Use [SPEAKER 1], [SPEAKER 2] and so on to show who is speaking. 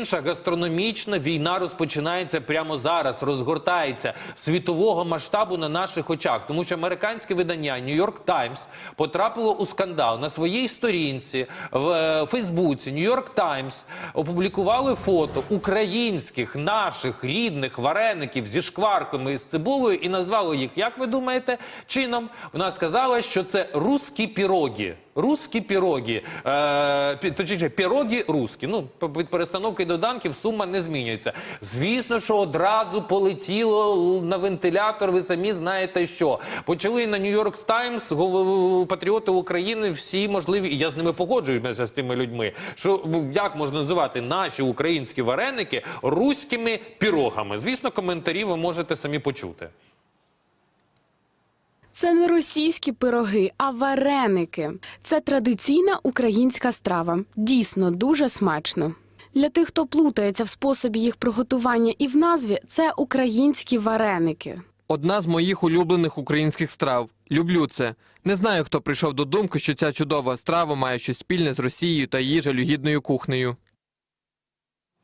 [SPEAKER 1] інша гастрономічна війна розпочинається прямо зараз, розгортається світового масштабу на наших очах, тому що американське видання New York Times потрапило у скандал на своїй сторінці в е, Фейсбуці. New York Times опублікували фото українських наших рідних вареників зі шкварками і з цибулею і назвали їх, як ви думаєте, чином. Вона сказала, що це русські пірогі. Русські пірогі, е, точніше, пірогі русські. Ну, від перестановки доданків сума не змінюється. Звісно, що одразу полетіло на вентилятор. Ви самі знаєте, що почали на Нью-Йорк Таймс патріоти України всі можливі, і я з ними погоджуюся з цими людьми. Що ну, як можна називати наші українські вареники руськими пірогами? Звісно, коментарі ви можете самі почути.
[SPEAKER 2] Це не російські пироги, а вареники. Це традиційна українська страва. Дійсно дуже смачно. Для тих, хто плутається в способі їх приготування і в назві, це українські вареники.
[SPEAKER 3] Одна з моїх улюблених українських страв. Люблю це. Не знаю, хто прийшов до думки, що ця чудова страва має щось спільне з Росією та її жалюгідною кухнею.